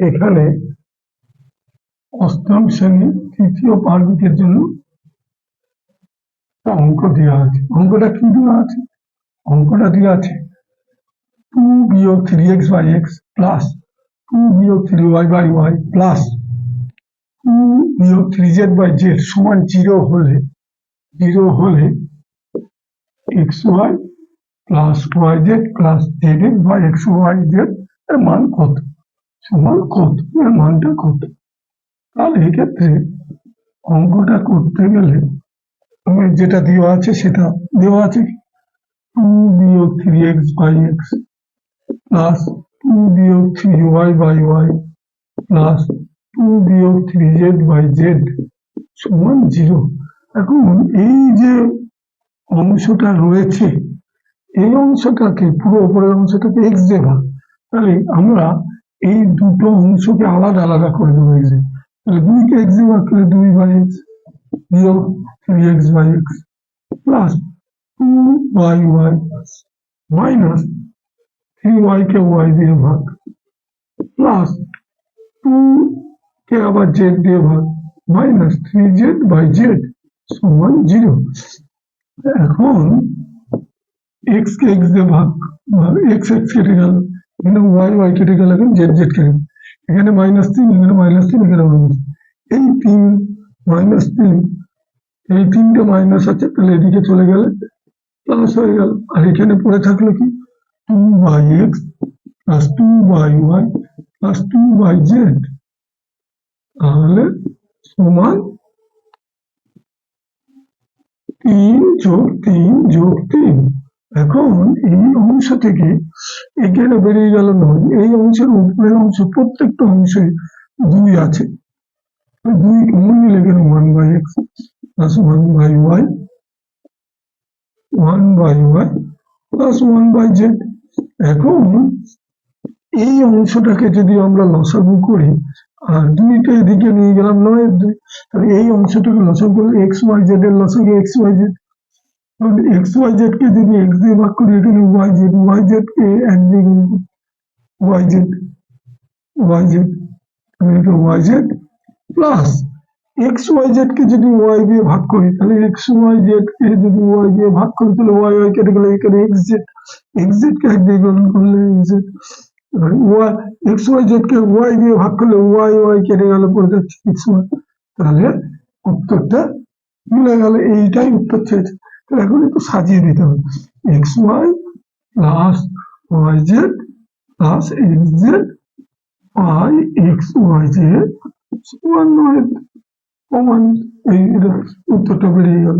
এখানে অষ্টম শ্রেণি তৃতীয় পার্বিকের জন্য অঙ্ক দেওয়া আছে। অঙ্কটা কি দেওয়া আছে? অঙ্কটা দেওয়া আছে টু বিয়োগ three x by x plus two বিয়োগ three y by y plus two বিয়োগ থ্রি জেড বাই জেড সমান জিরো হলে জিরো হলে x y plus y z plus z x by x y z এর মান কত? সমান কত এর মানটা কত? তাহলে এক্ষেত্রে অঙ্কটা করতে গেলে আমি যেটা দেওয়া আছে সেটা দেওয়া আছে টু বিয়োগ three x by x plus two বিয়োগ three y by y plus two বিয়োগ থ্রি জেড বাই জেড সমান জিরো এখন এই যে অংশটা রয়েছে, এই অংশটাকে, পুরো উপরের অংশটাকে এক্স ভাগ তাহলে আমরা এই দুটো অংশকে আলাদা আলাদা করে দেবো এক্স তাহলে দুইকে এক্স ভাগ করলে দুই বাই এক্স বিয়োগ three x by x plus two by y minus three y K y দিয়ে ভাগ প্লাস টু কে আবার জেড দিয়ে ভাগ minus three z by z সমান জিরো। এখন এক্স কে এক্স দিয়ে ভাগ, এক্স এক্স কেটে গেল। এখানে ওয়াই ওয়াই কেটে গেল জেড জেড কেটে এখানে মাইনাস তিন এখানে মাইনাস তিন এখানে মাইনাস এই তিন মাইনাস তিন, এই তিনটে মাইনাস আছে, তাহলে এদিকে চলে গেলে প্লাস হয়ে গেল। আর এখানে পড়ে থাকল কি? Two by x plus two by y plus two by z তাহলে সমান তিন যোগ তিন যোগ তিন। এখন এই অংশ থেকে এখানে বেরিয়ে গেল নয়। এই অংশের উপরের অংশ, প্রত্যেকটা অংশে দুই আছে। দুই কমন নিলে গেল one by x plus one by y one by y plus one by z এখন এই অংশটাকে যদি আমরা লসাগু করি, আর দুইটা এদিকে নিয়ে গেলাম নয়। তাহলে এই অংশটাকে লসাগু করলে এক্স ওয়াই জেড এর লসাগু এক্স ওয়াই জেড তাহলে এক্স ওয়াই জেড কে যদি এক্স দিয়ে ভাগ করি, এখানে ওয়াই জেড ওয়াই জেড কে এক দিয়ে গুণ y z y z y z plus x y z কে যদি ওয়াই দিয়ে ভাগ করি, তাহলে এক্স ওয়াই জেড কে যদি ওয়াই দিয়ে ভাগ করি, তাহলে ওয়াই ওয়াই কেটে গেলে এখানে এক্স জেড এক্স জেড কে এক দিয়ে গুণ করলে x z y x y z কে ওয়াই দিয়ে ভাগ করলে ওয়াই ওয়াই কেটে গেলে পড়ে যাচ্ছে এক্স ওয়াই তাহলে উত্তরটা মিলে গেল, এইটাই উত্তর চেয়েছে তাহলে এখন একটু সাজিয়ে দিতে হবে। X y plus y z plus x z by x y z সমান নয়। সমান এই উত্তরটা বেরিয়ে গেল।